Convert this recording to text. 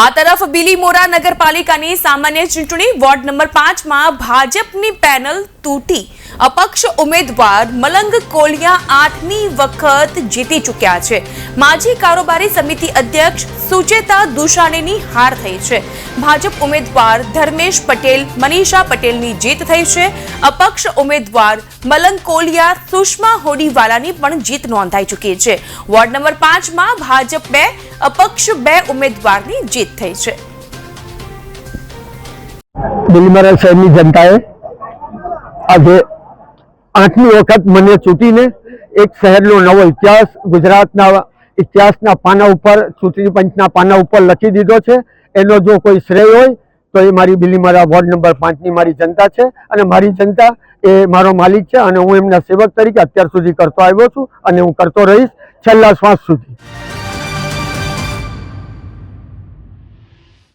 આ તરફ બિલીમોરા નગરપાલિકાની સામાન્ય ચૂંટણી વોર્ડ નંબર પાંચમાં ભાજપની પેનલ તૂટી. અપક્ષ ઉમેદવાર મલંગ કોલિયા આઠમી વખત જીતી ચૂક્યા છે. માજી કારોબારી સમિતિ અધ્યક્ષ સુચેતા દુશાણીની હાર થઈ છે. ભાજપ ઉમેદવાર ધર્મેશ પટેલ, મનીષા પટેલની જીત થઈ છે. અપક્ષ ઉમેદવાર મલંગ કોલિયા સુષ્મા હોડીવાલાની પણ જીત નોંધાઈ ચૂકી છે. વોર્ડ નંબર પાંચમાં ભાજપ બે અપક્ષ બે ઉમેદવારની જીત થઈ છે. બિલમરા શહેરની જનતાએ આજે આઠમી વખત મને ચૂંટીને એક શહેરનો નવો ઇતિહાસ, ગુજરાતના ઇતિહાસના પાના ઉપર, ચૂંટણી પંચના પાના ઉપર લખી દીધો છે. એનો જો કોઈ શ્રેય હોય, તો એ મારી બિલીમારા વોર્ડ નંબર પાંચની મારી જનતા છે અને મારી જનતા એ મારો માલિક છે અને હું એમના સેવક તરીકે અત્યાર સુધી કરતો આવ્યો છું અને હું કરતો રહીશ છેલ્લા શ્વાસ સુધી.